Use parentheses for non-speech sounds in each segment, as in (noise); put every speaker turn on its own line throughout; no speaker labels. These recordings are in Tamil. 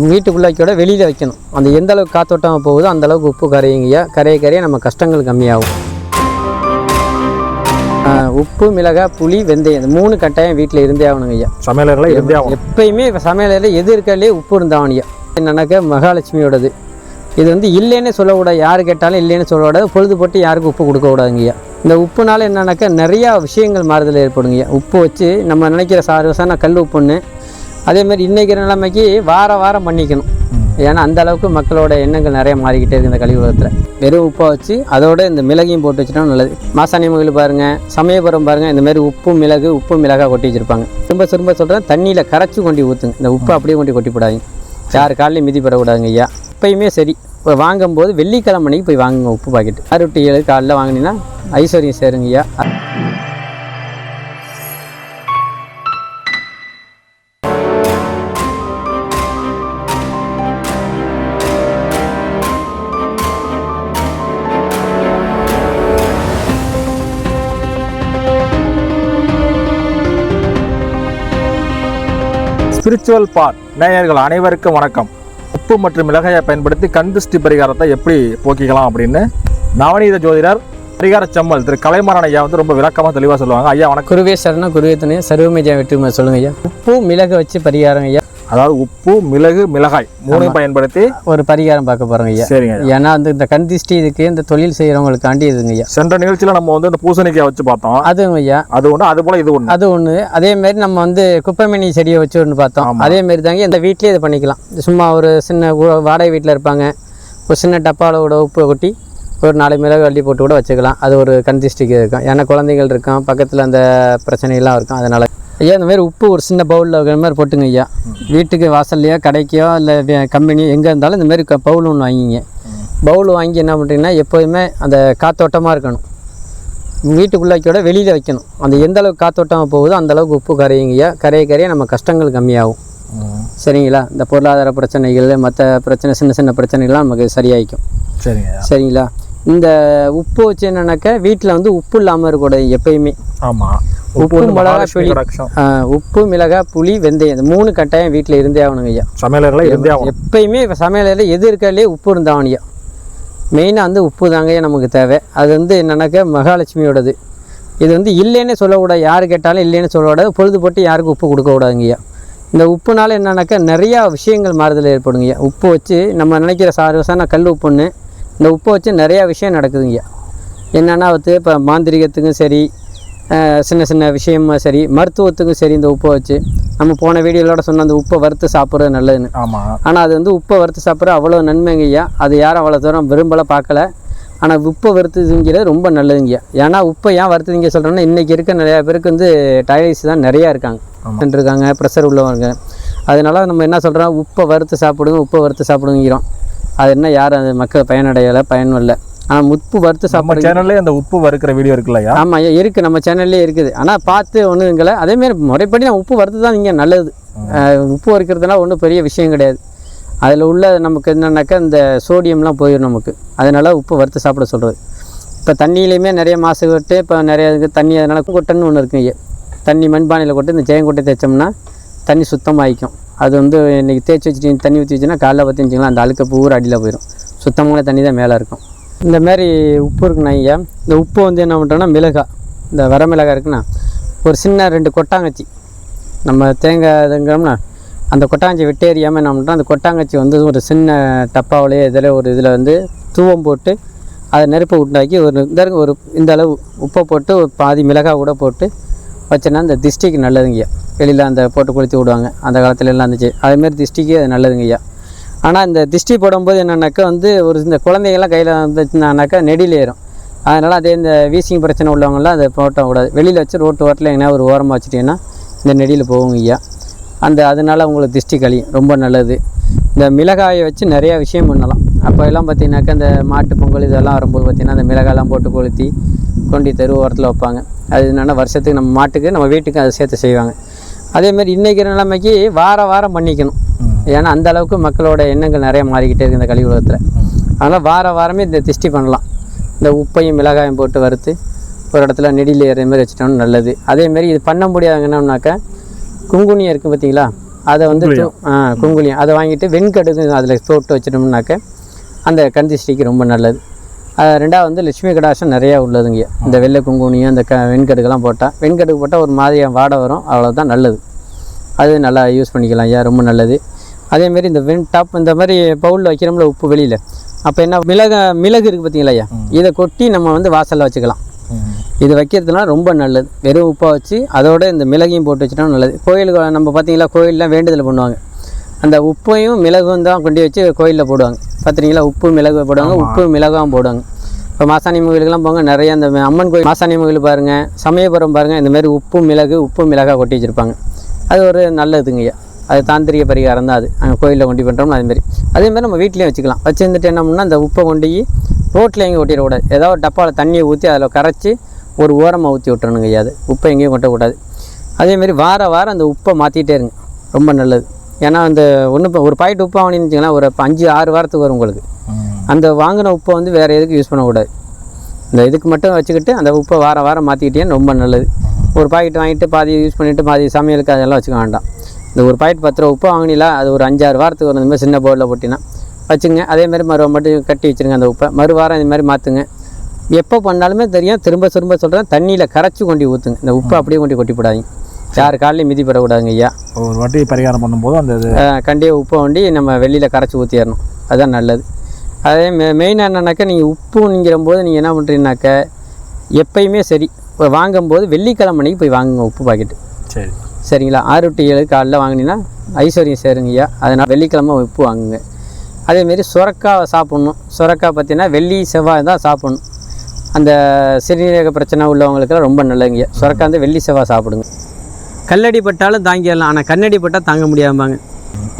வீட்டுக்குள்ளாக்கியோட வெளியில் வைக்கணும். அந்த எந்த அளவுக்கு காத்தோட்டம் போகுதோ அந்த அளவுக்கு உப்பு கரையுங்கய்யா. கரைய கரைய நம்ம கஷ்டங்கள் கம்மியாகும். உப்பு மிளகாய் புளி வெந்தயம் இந்த மூணு கட்டாயம் வீட்டில் இருந்தே ஆகணுங்க ஐயா
சமையலறையில் இருந்தே ஆகணும்.
எப்பயுமே சமையலில் எது இருக்காலே உப்பு இருந்தாவணியா என்னன்னாக்கா மகாலட்சுமியோடது. இது வந்து இல்லைன்னு சொல்லக்கூடாது. யார் கேட்டாலும் இல்லைன்னு சொல்லக்கூடாது. பொழுது போட்டு யாருக்கும் உப்பு கொடுக்கக்கூடாதுங்கய்யா. இந்த உப்புனால என்னன்னாக்கா நிறையா விஷயங்கள் மாறுதல் ஏற்படுங்கய்யா. உப்பு வச்சு நம்ம நினைக்கிற சாரசான கல் உப்புன்னு அதே மாதிரி இன்றைக்கிற நிலைமைக்கு வார வாரம் பண்ணிக்கணும். ஏன்னா அந்த அளவுக்கு மக்களோட எண்ணங்கள் நிறைய மாறிக்கிட்டே இருக்குது இந்த கழிவு உலகத்தில் வெறும் உப்பை வச்சு அதோட இந்த மிளகையும் போட்டு வச்சுட்டா நல்லது. மாசாணி மகள் பாருங்கள் சமயபுரம் பாருங்கள் இந்த மாதிரி உப்பு மிளகு உப்பு மிளகா கொட்டி வச்சிருப்பாங்க. திரும்ப திரும்ப சொல்கிறேன் தண்ணியில் கரைச்சி கொண்டு ஊற்றுங்க இந்த உப்பு அப்படியே கொண்டு கொட்டி போடாதீங்க. யார் காலையும் மிதி பெறக்கூடாதுங்க ஐயா. எப்பயுமே சரி. இப்போ வாங்கும்போது வெள்ளிக்கிழமை அன்னைக்கு போய் வாங்குங்க உப்பு பாக்கெட் அறுபத்தி ஏழு காலைல வாங்கினீங்கன்னா ஐஸ்வர்யம் சேருங்க ஐயா.
ஸ்பிரிச்சுவல் பார் நேயர்கள் அனைவருக்கும் வணக்கம். உப்பு மற்றும் மிளகாயை பயன்படுத்தி கண் திருஷ்டி பரிகாரத்தை எப்படி போக்கிக்கலாம் அப்படின்னு நவநீத ஜோதிடர் பரிகார செம்மல் திரு கலைமாறன் ஐயா வந்து ரொம்ப விளக்கமாக தெளிவாக சொல்லுவாங்க. ஐயா வணக்கம்.
குருவே சரணம் குருவே துணை சர்வமேஜா வெற்றி சொல்லுங்க ஐயா. உப்பு மிளகு வச்சு பரிகாரம் ஐயா.
அதாவது உப்பு மிளகு மிளகாய் மூணையும் பயன்படுத்தி
ஒரு பரிகாரம் பார்க்க போகிறோங்க ஐயா.
சரிங்க.
ஏன்னா வந்து இந்த கண் திஷ்டி இதுக்கு இந்த தொழில் செய்கிறவங்களுக்காண்டி இதுங்க ஐயா.
சென்ற நிகழ்ச்சியில் நம்ம வந்து இந்த பூசணிக்காய் வச்சு பார்த்தோம்.
அதுவும் ஐயா.
அது ஒன்று அது போல இது ஒன்று
அது ஒன்று அதே மாதிரி நம்ம வந்து குப்பைமணி செடியை வச்சு ஒன்று பார்த்தோம். அதே மாதிரி தாங்க இந்த வீட்லேயே இது பண்ணிக்கலாம். சும்மா ஒரு சின்ன வாடகை வீட்டில் இருப்பாங்க. ஒரு சின்ன டப்பாவில் கூட உப்பு கொட்டி ஒரு நாலு மிளகு அள்ளி போட்டு கூட வச்சுக்கலாம். அது ஒரு கண் திஷ்டிக்கு இருக்கும். ஏன்னா குழந்தைகள் இருக்கும். பக்கத்தில் அந்த பிரச்சனைகள்லாம் இருக்கும். அதனால் ஐயா இந்த மாதிரி உப்பு ஒரு சின்ன பவுலில் இருக்கிற மாதிரி போட்டுங்க ஐயா. வீட்டுக்கு வாசல்லையோ கடைக்கோ இல்லை கம்பெனி எங்கே இருந்தாலும் இந்த மாதிரி பவுல் ஒன்று வாங்கிங்க. பவுல் வாங்கி என்ன பண்ணுறீங்கன்னா எப்போதுமே அந்த காத்தோட்டமாக இருக்கணும். வீட்டுக்குள்ளாக்கியோட வெளியில் வைக்கணும். அந்த எந்த அளவுக்கு காத்தோட்டம் போகுதோ அந்த அளவுக்கு உப்பு கரையுங்கய்யா கரைய கரைய நம்ம கஷ்டங்கள் கம்மியாகும். சரிங்களா? இந்த பொருளாதார பிரச்சனைகள் மற்ற பிரச்சனை சின்ன சின்ன பிரச்சனைகள்லாம் நமக்கு சரியாயிக்கும்.
சரிங்க
சரிங்களா? இந்த உப்பு வச்சு என்னன்னாக்கா வீட்டில் வந்து உப்பு இல்லாமல் இருக்கக்கூடாது எப்பயுமே.
ஆமாம்
உப்பு, புளி. ஆஹ் உப்பு மிளகாய் புளி வெந்தயம். இந்த மூணு கட்டாயம் வீட்டில் இருந்தே ஆகணுங்க ஐயா.
சமையலறையில் இருந்தே
எப்பயுமே சமையலில் எது இருக்காலே உப்பு இருந்தாவணியா மெயினாக வந்து உப்பு தாங்கய்யா நமக்கு தேவை. அது வந்து என்னன்னாக்கா மகாலட்சுமியோடது. இது வந்து இல்லைன்னே சொல்லக்கூடாது. யார் கேட்டாலும் இல்லைன்னு சொல்லக்கூடாது. பொழுது போட்டு யாருக்கும் உப்பு கொடுக்கக்கூடாதுங்கய்யா இந்த உப்புனால என்னன்னாக்கா நிறையா விஷயங்கள் மாறுதல் ஏற்படுங்கய்யா உப்பு வச்சு நம்ம நினைக்கிற சாரசான கல் உப்புன்னு இந்த உப்பை வச்சு நிறையா விஷயம் நடக்குதுங்கய்யா என்னென்னா வந்து இப்போ மாந்திரிகத்துக்கும் சரி சின்ன சின்ன விஷயமும் சரி மருத்துவத்துக்கும் சரி இந்த உப்பை வச்சு நம்ம போன வீடியோலோட சொன்ன அந்த உப்பை வறுத்து சாப்பிட்றது நல்லதுன்னு.
ஆமாம்
ஆனால் அது வந்து உப்பை வறுத்து சாப்பிட்ற அவ்வளோ நன்மைங்கய்யா அது யாரும் அவ்வளோ தூரம் விரும்பலை பார்க்கல. ஆனால் உப்பை வறுத்துங்கிறது ரொம்ப நல்லதுங்கய்யா ஏன்னா உப்பை ஏன் வறுத்துங்க சொல்கிறேன்னா இன்றைக்கி இருக்க நிறையா பேருக்கு வந்து டயலிஸ் தான் நிறையா இருக்காங்க. இருக்காங்க ப்ரெஷர் உள்ளவங்க. அதனால நம்ம என்ன சொல்கிறோம் உப்பை வறுத்து சாப்பிடுங்க உப்பை வறுத்து சாப்பிடுங்கிறோம். அது என்ன யாரும் அது மக்கள் பயனடையலை பயனும் இல்லை உப்பு வறுத்து சாப்பிடுங்க.
சேனல்லே அந்த உப்பு வறுக்கிற வீடியோ இருக்குல்லையா
ஆமாம் இருக்குது நம்ம சேனல்லே இருக்குது. ஆனால் பார்த்து ஒன்றுங்களை அதேமாரி முறைப்படி நான் உப்பு வறுத்து தான் இங்கே நல்லது. உப்பு வறுக்கிறதுனால ஒன்றும் பெரிய விஷயம் கிடையாது. அதில் உள்ள நமக்கு என்னன்னாக்கா இந்த சோடியம்லாம் போயிடும் நமக்கு. அதனால் உப்பு வறுத்து சாப்பிட சொல்கிறது இப்போ தண்ணியிலையுமே நிறைய மாசுபட்டு இப்போ நிறைய தண்ணி அதனால் கொட்டைன்னு ஒன்று இருக்குங்க ஐயா. தண்ணி மண்பானையில் கொட்டு இந்த ஜெயங்கொட்டை தேய்ச்சோம்னா தண்ணி சுத்தமாகிக்கும் அது வந்து இன்றைக்கி தேய்ச்சி வச்சுட்டு தண்ணி ஊற்றி வச்சுன்னா காலைல பார்த்து வச்சுக்கலாம் அந்த அழுக்க பூரா அடியில் போயிடும் சுத்தமான தண்ணி தான் மேலே இருக்கும். இந்த மாதிரி உப்பு இருக்குண்ணா ஐயா இந்த உப்பு வந்து என்ன பண்ணுறோன்னா மிளகாய் இந்த வர மிளகாய் இருக்குண்ணா. ஒரு சின்ன ரெண்டு கொட்டாங்கச்சி. நம்ம தேங்காய் இதுங்கிறோம்னா அந்த கொட்டாங்கச்சி வெட்டி எறியாமல் என்ன பண்ணுறோம் அந்த கொட்டாங்கச்சி வந்து ஒரு சின்ன டப்பாவிலேயே இதில் ஒரு இதில் வந்து தூவம் போட்டு அதை நெருப்பை உண்டாக்கி ஒரு இந்த ஒரு இந்த அளவு உப்பை போட்டு ஒரு பாதி மிளகாய் கூட போட்டு வச்சோன்னா அந்த திஷ்டிக்கு நல்லதுங்கய்யா. வெளியில் அந்த போட்டு கொளுத்தி விடுவாங்க. அந்த காலத்துலலாம் இருந்துச்சு அதேமாரி திஷ்டிக்கு அது நல்லதுங்கய்யா. ஆனால் இந்த திஷ்டி போடும்போது என்னென்னாக்கா வந்து ஒரு இந்த குழந்தைகள்லாம் கையில் வந்துச்சுனாக்கா நெடியில் ஏறும். அதனால் அதே இந்த வீசிங் பிரச்சனை உள்ளவங்களாம் அதை போட்ட கூடாது. வெளியில் வச்சு ரோட்டு ஓரத்தில் எங்கன்னா ஒரு ஓரமாக வச்சுட்டிங்கன்னா இந்த நெடியில் போகும் ஐயா. அந்த அதனால் உங்களுக்கு திஷ்டி கழியும் ரொம்ப நல்லது. இந்த மிளகாயை வச்சு நிறையா விஷயம் பண்ணலாம். அப்போ எல்லாம் பார்த்தீங்கன்னாக்கா இந்த மாட்டு பொங்கல் இதெல்லாம் வரும்போது பார்த்திங்கன்னா அந்த மிளகாயெல்லாம் போட்டு கொளுத்தி கொண்டு தெரு ஓரத்தில் வைப்பாங்க. அது என்னென்னா வருஷத்துக்கு நம்ம மாட்டுக்கு நம்ம வீட்டுக்கு அதை சேர்த்து செய்வாங்க. அதேமாதிரி இன்றைக்கிற நிலைமைக்கு வார வாரம் பண்ணிக்கணும். ஏன்னா அந்த அளவுக்கு மக்களோட எண்ணங்கள் நிறைய மாறிக்கிட்டே இருக்குது இந்த கலியுகத்தில். உலகத்தில் அதனால் வார வாரமே இந்த திஷ்டி பண்ணலாம். இந்த உப்பையும் மிளகாயும் போட்டு வறுத்து ஒரு இடத்துல நெடியில் ஏறுற மாதிரி வச்சுட்டோம்னா நல்லது. அதேமாரி இது பண்ண முடியாதுங்க என்னன்னாக்கா குங்குனியம் இருக்குது பார்த்தீங்களா அதை வந்து குங்குலியம். அதை வாங்கிட்டு வெண்கடுகு அதில் போட்டு வச்சிட்டோம்னாக்க அந்த கந்திஷ்டிக்கு ரொம்ப நல்லது. அது ரெண்டாவது வந்து லட்சுமி கடாசம் நிறையா உள்ளதுங்க. இந்த வெள்ளை குங்குனியம் இந்த க வெண்கடுகுலாம் போட்டால் வெண்கடுகு போட்டால் ஒரு மாதிரியாக வாடை வரும். அவ்வளோதான் நல்லது. அது நல்லா யூஸ் பண்ணிக்கலாம். ஐயா ரொம்ப நல்லது. அதேமாரி இந்த வெண் டாப் இந்த மாதிரி பவுலில் வைக்கிறோம்ல உப்பு வெளியில். அப்போ என்ன மிளகு மிளகு இருக்குது பார்த்தீங்களா ஐயா? இதை கொட்டி நம்ம வந்து வாசலில் வச்சுக்கலாம். இது வைக்கிறதுனால ரொம்ப நல்லது. வெறும் உப்பை வச்சு அதோட இந்த மிளகையும் போட்டு வச்சுட்டோம் நல்லது. கோயிலுக்கு நம்ம பார்த்தீங்களா கோயிலெலாம் வேண்டுதல் பண்ணுவாங்க. அந்த உப்பையும் மிளகும் தான் கொண்டு வச்சு கோயிலில் போடுவாங்க. பார்த்துறீங்களா உப்பு மிளகு போடுவாங்க உப்பு மிளகாவும் போடுவாங்க. இப்போ மாசாணி கோயிலுக்கெல்லாம் போங்க நிறைய அந்த அம்மன் கோயில் மாசாணி கோயில் பாருங்கள் சமயபுரம் பாருங்கள் இந்த மாதிரி உப்பு மிளகு உப்பு மிளகா கொட்டி வச்சுருப்பாங்க. அது ஒரு நல்லதுங்கய்யா அது தாந்திரிக பரிகாரம் தான் அது. அங்கே கோயிலில் கொண்டு பண்ணுறோம்னா அதேமாரி அதேமாதிரி நம்ம வீட்லேயும் வச்சுக்கலாம். வச்சுருந்துட்டு என்ன பண்ணால் அந்த உப்பை கொண்டு ரோட்டில் எங்கேயும் கொட்டிடக்கூடாது ஏதாவது ஒரு டப்பாவில் தண்ணியை ஊற்றி அதில் கரைச்சி ஒரு ஓரமாக ஊற்றி விட்டுறணுங்க ஐயா அது. உப்பை எங்கேயும் கொட்டக்கூடாது அதேமாரி வார வாரம் அந்த உப்பை மாற்றிட்டே இருங்க. ரொம்ப நல்லது. ஏன்னா அந்த ஒன்று இப்போ ஒரு பாக்கெட் உப்பு வாங்கினீங்கன்னு ஒரு அஞ்சு ஆறு வாரத்துக்கு வரும் உங்களுக்கு. அந்த வாங்கின உப்பை வந்து வேறு எதுக்கு யூஸ் பண்ணக்கூடாது. இந்த இதுக்கு மட்டும் வச்சுக்கிட்டு அந்த உப்பை வார வாரம் மாற்றிக்கிட்டேன்னு ரொம்ப நல்லது. ஒரு பாக்கெட் வாங்கிட்டு பாதி யூஸ் பண்ணிவிட்டு பாதி சமையலுக்கு அதெல்லாம் வச்சுக்க வேண்டாம். இந்த ஒரு பாக்கெட் பத்து ரூபா உப்பு வாங்கினீங்களா? அது ஒரு அஞ்சாறு வாரத்துக்கு இந்த மாதிரி சின்ன பவுலில் போட்டினா வச்சுங்க. அதேமாதிரி மறு மட்டும் கட்டி வச்சுருங்க அந்த உப்பை. மறு வாரம் இந்த மாதிரி மாற்றுங்க எப்போ பண்ணாலுமே தெரியும். திரும்ப திரும்ப சொல்கிறேன் தண்ணியில் கரைச்சி கொண்டு ஊற்றுங்க இந்த உப்பு அப்படியே கொண்டு கொட்டி போடாதீங்க. யார் காலையும் மிதி பெறக்கூடாதுங்க ஐயா.
ஒரு வாட்டி பரிகாரம் பண்ணும்போது அந்த இது
கண்டிப்பாக உப்பை வண்டி நம்ம வெளியில் கரைச்சி ஊற்றிடணும் அதுதான் நல்லது. அதே மெ மெயினாக என்னன்னாக்கா நீங்கள் உப்புங்கிற போது நீங்கள் என்ன பண்ணுறீங்கனாக்க எப்பயுமே சரி. இப்போ வாங்கும்போது வெள்ளிக்கிழமை அன்னைக்கு போய் வாங்குங்க உப்பு பாக்கெட்டு.
சரி.
சரிங்களா? ஆறு டு ஏழு காலைல வாங்கினீங்கன்னா ஐஸ்வர்யம் சேருங்கய்யா அதனால் வெள்ளிக்கிழமை உப்பு வாங்குங்க. அதேமாரி சுரக்காய் சாப்பிட்ணும். சுரக்காய் பார்த்தீங்கன்னா வெள்ளி செவ்வாய் தான் சாப்பிட்ணும். அந்த சிறுநீரக பிரச்சனை உள்ளவங்களுக்குலாம் ரொம்ப நல்லதுங்க சுரக்காய் வந்து வெள்ளி செவ்வாய் சாப்பிடுங்க. கல்லடி பட்டாலும் தாங்கிடலாம். ஆனால் கண்ணடி பட்டால் தாங்க முடியாமாங்க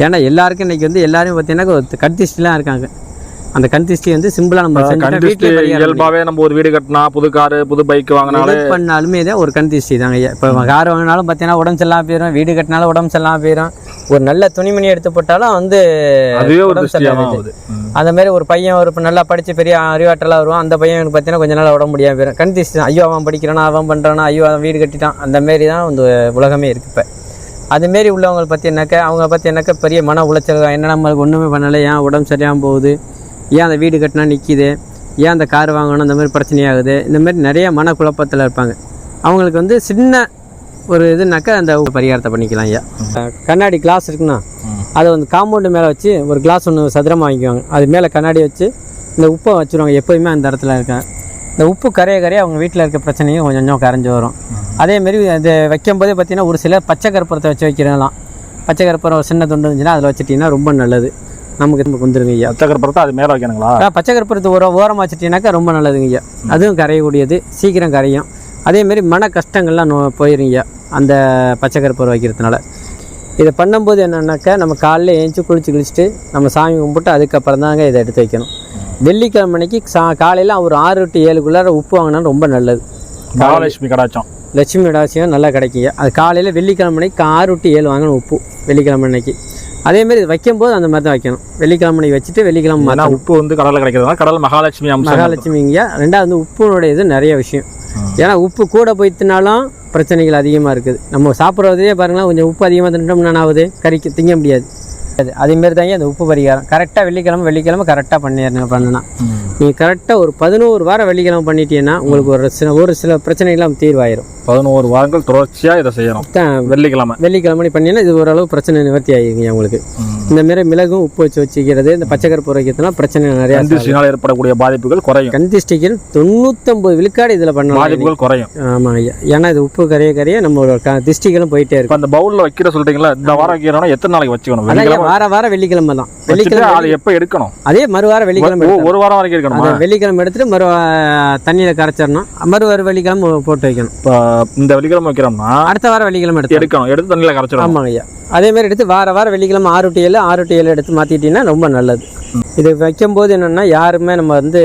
ஏன்னா எல்லாருக்கும் இன்றைக்கி வந்து எல்லோரும் பார்த்தீங்கன்னா கத்திஸ்டிலாம் இருக்காங்க. அந்த கந்திஷ்டி வந்து சிம்பிளாக நம்ம வீட்டிலே பரிகாரம்
இயல்பாவே நம்ம ஒரு வீடு கட்டினா புது காரு புது பைக் வாங்கினாலே
எது பண்ணாலுமே இதே ஒரு கண் திருஷ்டி தாங்க. ஐயா இப்போ கார் வாங்கினாலும் பார்த்தீங்கன்னா உடம்பு சரியில்லாம போயிடும் வீடு கட்டினாலும் உடம்பு சரியில்லாம போயிடும் ஒரு நல்ல துணிமணி எடுத்து போட்டாலும் வந்து
தான்.
அந்த மாதிரி ஒரு பையன் ஒரு இப்ப நல்லா படித்து பெரிய அறிவாற்றலாக வருவான். அந்த பையனுக்கு பார்த்தீங்கன்னா கொஞ்ச நாள் உடம்பு முடியாமல் போயிடும் கண் திருஷ்டி தான். ஐயோ அவன் படிக்கிறானா அவன் பண்ணுறானா ஐயோ அவன் வீடு கட்டிட்டான். அந்த மாரி தான் இந்த உலகமே இருக்கு இப்போ. அதுமாரி உள்ளவங்களை பற்றி என்னக்கா அவங்க பற்றி என்னக்கா பெரிய மன உளைச்சல் தான். என்ன நம்மளுக்கு ஒன்றுமே பண்ணலை ஏன் உடம்பு சரியாமல் போகுது? ஏன் அந்த வீடு கட்டினா நிற்கிது ஏன் அந்த கார் வாங்கணும் இந்த மாதிரி பிரச்சனையாகுது? இந்த மாதிரி நிறைய மன குழப்பத்தில் இருப்பாங்க. அவங்களுக்கு வந்து சின்ன ஒரு இதுனாக்கா அந்த பரிகாரத்தை பண்ணிக்கலாம் ஐயா. கண்ணாடி கிளாஸ் இருக்குன்னா அதை வந்து காம்பவுண்டு மேலே வச்சு ஒரு கிளாஸ் ஒன்று சதுரமாக வாங்கிக்குவாங்க. அது மேலே கண்ணாடி வச்சு இந்த உப்பை வச்சுருவாங்க. எப்போயுமே அந்த இடத்துல இருக்கேன் இந்த உப்பு கரைய கரைய அவங்க வீட்டில் இருக்க பிரச்சனையும் கொஞ்சம் கொஞ்சம் கரைஞ்சி வரும். அதேமாரி அது வைக்கும்போதே பார்த்தீங்கன்னா ஒரு சில பச்சை கற்பூரத்தை வச்சு வைக்கிறதெல்லாம் பச்சை கற்பூரம் ஒரு சின்ன துண்டு இருந்துச்சுன்னா அதில் வச்சுட்டிங்கன்னா ரொம்ப நல்லது. நமக்கு நமக்கு வந்துருங்க ஐயா.
பச்சைக்கருப்பறத்தை அது மேல வைக்கணுங்களா?
பச்சை கற்பூரத்தை ஓர ஓரமாக வச்சுட்டீங்கன்னாக்கா ரொம்ப நல்லதுங்க ஐயா. அதுவும் கரையக்கூடியது சீக்கிரம் கரையும். அதேமாரி மன கஷ்டங்கள்லாம் நோ போயிருங்க அந்த பச்சை கற்பூரம் வைக்கிறதுனால. இதை பண்ணும்போது என்னன்னாக்கா நம்ம காலைல ஏஞ்சி குளிச்சு குளிச்சுட்டு நம்ம சாமி கும்பிட்டு அதுக்கப்புறம் தாங்க இதை எடுத்து வைக்கணும். வெள்ளிக்கிழமை அன்னைக்கு சா காலையில் ஒரு ஆறு டு ஏழுக்குள்ளார உப்பு வாங்கினா ரொம்ப நல்லது.
மகாலட்சுமி கடாச்சம்
லட்சுமி விடாசியம் நல்லா கிடைக்குங்க அது காலையில் வெள்ளிக்கிழமை அன்னைக்கு ஆறு டு ஏழு வாங்கணும் உப்பு வெள்ளிக்கிழமை அன்னைக்கு. அதேமாரி இது வைக்கும்போது அந்த மாதிரி தான் வைக்கணும். வெள்ளிக்கிழமை வச்சுட்டு வெள்ளிக்கிழமை
ஏன்னா உப்பு வந்து கடல்ல கிடைக்கிறதுனால கடல் மகாலட்சுமி
மகாலட்சுமிங்க ரெண்டாவது உப்புனுடைய இது நிறைய விஷயம். ஏன்னா உப்பு கூட போய் தின்னாலும் பிரச்சனைகள் அதிகமாக இருக்குது. நம்ம சாப்பிட்றதே பாருங்களேன் கொஞ்சம் உப்பு அதிகமாக தின்ட்டோம்னா ஆகுது? கறிக்கு திங்க முடியாது. அது அதேமாரி தாங்க அந்த உப்பு பரிகாரம். கரெக்டாக வெள்ளிக்கிழமை வெள்ளிக்கிழமை கரெக்டாக பண்ணிடுங்க பண்ணனா நீங்கள் கரெக்டாக ஒரு பதினோரு வாரம் வெள்ளிக்கிழமை பண்ணிட்டீங்கன்னா உங்களுக்கு ஒரு சில ஒரு சில பிரச்சனைகள்லாம் தீர்வாயிரும்.
பதினோரு வாரங்கள் தொடர்ச்சியா இதை செய்யணும். வெள்ளிக்கிழமை.
வெள்ளிக்கிழமை பண்ணீங்கன்னா இது ஓரளவு பிரச்சனை நிவர்த்தி ஆகிருங்க உங்களுக்கு இந்த மாரி மிளகும் உப்பு வச்சு வச்சுக்கிறது இந்த பச்சை கருப்பு வைக்கிறதுலாம் பிரச்சனை நிறையா
கந்திஷ்டினால் ஏற்படக்கூடிய பாதிப்புகள் குறையும்.
கந்திஷ்டிகள் தொண்ணூத்தொம்பது விழுக்காடு இதில் பண்ணலாம்.
பாதிப்புகள் குறையும்.
ஆமாம் ஐயா ஏன்னா இது உப்பு கரைய கரைய நம்மளோட க திஷ்டிகளும் போயிட்டே இருக்கும்
அந்த பவுல்ல வைக்கிற சொல்றீங்களா? இந்த வாரம் வைக்கிறோம்னா எத்தனை நாளைக்கு வச்சுக்கணும்? வெள்ளிக்கிழமை
வார வாரம் வெள்ளிக்கிழமை தான். வெள்ளிக்கிழமை
அதை எப்ப எடுக்கணும்?
அதே மறுவாரம் வெள்ளிக்கிழமை
ஓ,
எடுத்துடணும்.
ஒரு வாரம் வரைக்கும் இருக்கணுமா
வெள்ளிக்கிழமை எடுத்துட்டு மறு தண்ணியில் கரைச்சிடணும். மறுவார வெள்ளிக்கிழமை போட்டு வைக்கணும்.
இப்போ இந்த வெள்ளிக்கிழமை வைக்கிறோம்னா
அடுத்த வாரம் வெள்ளிக்கிழமை எடுத்து
எடுக்கணும். எடுத்து தண்ணியில கரைச்சிடணும்.
ஆமாங்க ஐயா. அதே மாதிரி எடுத்து வார வாரம் வெள்ளிக்கிழமை ஆறு டு ஏழு ஆறு டு ஏழு எடுத்து மாற்றிட்டீங்கன்னா ரொம்ப நல்லது. இது வைக்கும்போது என்னென்னா யாருமே நம்ம வந்து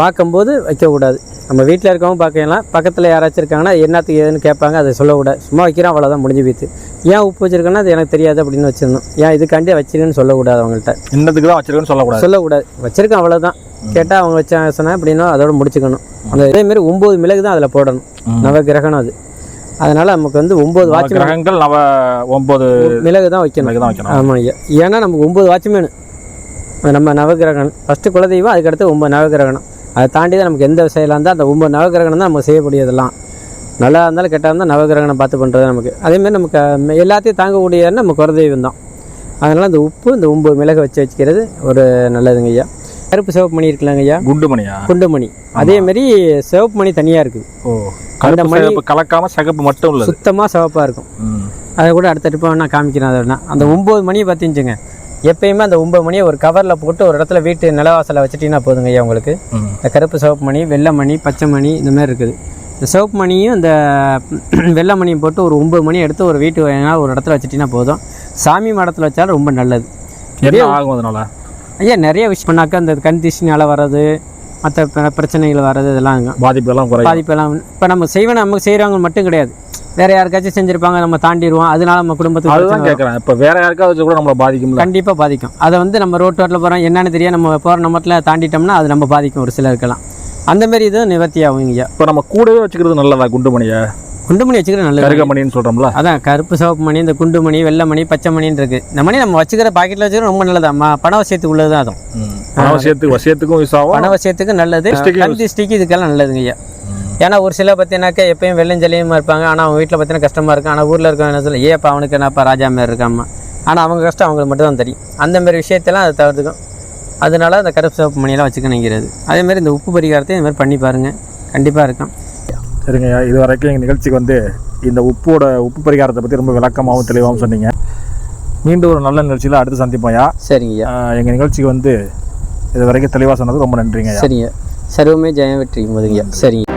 பார்க்கும்போது வைக்கக்கூடாது. நம்ம வீட்டில் இருக்கவங்க பார்க்கலாம் பக்கத்தில் யாராச்சும் இருக்காங்கன்னா என்னத்துக்கு ஏதுன்னு கேட்பாங்க அதை சொல்லக்கூடாது. சும்மா வைக்கிறோம் அவ்வளோதான் முடிஞ்சு போயிட்டு ஏன் உப்பு வச்சிருக்கேன்னா அது எனக்கு தெரியாது அப்படின்னு வச்சிடணும். ஏன் இதுக்காண்டி வச்சிருக்கேன்னு சொல்லக்கூடாது அவங்கள்ட்ட.
இன்னத்துக்கு தான் வச்சிருக்கேன்னு சொல்லக்கூடாது.
சொல்லக்கூடாது. வச்சிருக்கேன் அவ்வளோதான் கேட்டால் அவங்க வச்ச சொன்னா அப்படின்னா அதோட முடிச்சுக்கணும். அந்த இதே மாதிரி ஒம்பது மிளகு தான் அதில் போடணும். நவ கிரகணம் அது. அதனால் நமக்கு வந்து ஒம்பது வாட்ச்மேன்
கிரகங்கள் நவ ஒன்பது
மிளகு தான் வைக்கணும்.
மிளகு தான் வைக்கணும்.
ஆமாம் ஐயா ஏன்னா நமக்கு ஒம்பது வாட்ச்மேனு. நம்ம நவகிரகணம் ஃபஸ்ட்டு குலதெய்வம் அதுக்கடுத்து ஒம்பது நவகிரகணம் அதை தாண்டி தான் நமக்கு எந்த செயலாக இருந்தால் அந்த ஒம்பது நவகிரகணம் தான் நம்ம செய்யக்கூடியதெல்லாம் நல்லா இருந்தாலும் கெட்டா இருந்தால் நவகிரகணம் பார்த்து பண்ணுறது நமக்கு. அதேமாதிரி நமக்கு எல்லாத்தையும் தாங்கக்கூடிய நம்ம குலதெய்வம் தான் அதனால் இந்த உப்பு இந்த ஒம்பது மிளகு வச்சு வச்சுக்கிறது ஒரு நல்லதுங்க ஐயா. கருப்பு சிவப்பு மணி இருக்குல்லங்க ஐயா
குண்டுமணியா
குண்டுமணி அதேமாரி சிவப்பு மணி தனியாக இருக்குது
ஓ
அந்த மணி
கலக்காம சிகப்பு மட்டும் உள்ளது.
சுத்தமாக சிவப்பாக இருக்கும். அதை கூட அடுத்த ட்ரிப்பாக நான் காமிக்கிறேன் அதை. அந்த ஒம்பது மணியை பார்த்துச்சுங்க. எப்பயுமே அந்த ஒம்பது மணியை ஒரு கவரில் போட்டு ஒரு இடத்துல வீட்டு நிலவாசலில் வச்சுட்டிங்கன்னா போதுங்க ஐயா உங்களுக்கு. இந்த கருப்பு சிவப்பு மணி வெள்ளை மணி பச்சை மணி இந்த மாதிரி இருக்குது. இந்த சிவப்பு மணியும் இந்த (clears throat) வெள்ளை மணியும் போட்டு ஒரு ஒம்பது மணி எடுத்து ஒரு வீட்டு ஒரு இடத்துல வச்சுட்டிங்கன்னா போதும். சாமி மடத்தில் வச்சாலும் ரொம்ப நல்லது.
என்ன ஆகும் அதனால?
ஐயா நிறைய விஷயம் பண்ணாக்கா அந்த கண் திஷ்டினால வர்றது மற்ற பிரச்சனைகள் வர்றது இதெல்லாம்
பாதிப்பெல்லாம் குறையும்.
பாதிப்பெல்லாம் இப்போ நம்ம செய்வன நமக்கு செய்கிறவங்க மட்டும் கிடையாது. வேற யாருக்காச்சும் செஞ்சுருப்பாங்க நம்ம தாண்டிடுவோம். அதனால நம்ம குடும்பத்துக்கு
அதுதான் கேட்குறேன் இப்போ வேற யாருக்காவது கூட நம்மளை பாதிக்கும்ல.
கண்டிப்பாக பாதிக்கும். அதை வந்து நம்ம ரோட் ரோட்டில் போகிறோம் என்னன்னு தெரியாது. நம்ம போகிற நம்மட்டில் தாண்டிட்டோம்னா அது நம்ம பாதிக்கும் ஒரு சிலருக்கெல்லாம். அந்த மாதிரி இது நிவர்த்தி ஆகும்
இப்போ நம்ம கூடவே வச்சுக்கிறது நல்லதா குண்டுமணியை?
குண்டுமணி வச்சுக்கிறது நல்லது
கருகமணின்னு சொல்றோம்ல.
அதான் கருப்பு சிவப்பு மணி இந்த குண்டு மணி வெள்ளை மணி பச்சை மணின்னு இருக்கு. இந்த மணி நம்ம வச்சுக்கிற பாக்கெட்டில் வச்சுக்கிற ரொம்ப நல்லதா. பண வசியத்துக்கு உள்ளது தான் அதுவும்
அவசியத்துக்கு வசியத்துக்கும் யூஸ் ஆகும்.
பண வசியத்துக்கு நல்லது.
திருஷ்டிக்கு
கண் திஷ்டிக்கு இதுக்கெல்லாம் நல்லதுங்க ஐயா. ஏன்னா ஒரு சில பார்த்தீங்கன்னாக்கா எப்பயும் வெள்ளஞ்சலியமாக இருப்பாங்க. ஆனால் அவங்க வீட்டில் பார்த்தீங்கன்னா கஷ்டமாக இருக்கும். ஆனால் ஊரில் இருக்க என்ன சொல்ல ஏப்பா அவனுக்கு என்னப்பா ராஜா மாதிரி இருக்காமா ஆனால் அவங்க கஷ்டம் அவங்களுக்கு மட்டும் தான் தெரியும். அந்த மாதிரி விஷயத்தெல்லாம் அதை தவிர்த்துக்கும் அதனால அந்த கருப்பு சிவப்பு மணியெல்லாம் வச்சுக்கணுங்கிறது. அதே மாதிரி இந்த உப்பு பரிகாரத்தையும் இந்த மாதிரி பண்ணி பாருங்கள் கண்டிப்பாக இருக்கும்.
சரிங்க இது வரைக்கும் எங்கள் நிகழ்ச்சிக்கு வந்து இந்த உப்போட உப்பு பரிகாரத்தை பற்றி ரொம்ப விளக்கமாகவும் தெளிவாகவும் சொன்னீங்க. மீண்டும் ஒரு நல்ல நிகழ்ச்சியில் அடுத்து சந்திப்போம்யா
சரிங்க ஐயா.
எங்கள் நிகழ்ச்சிக்கு வந்து இது வரைக்கும் தெளிவாக சொன்னது ரொம்ப நன்றிங்க
சரிங்க. சர்வமே ஜெயம் வெற்றி முதலியா சரிங்க.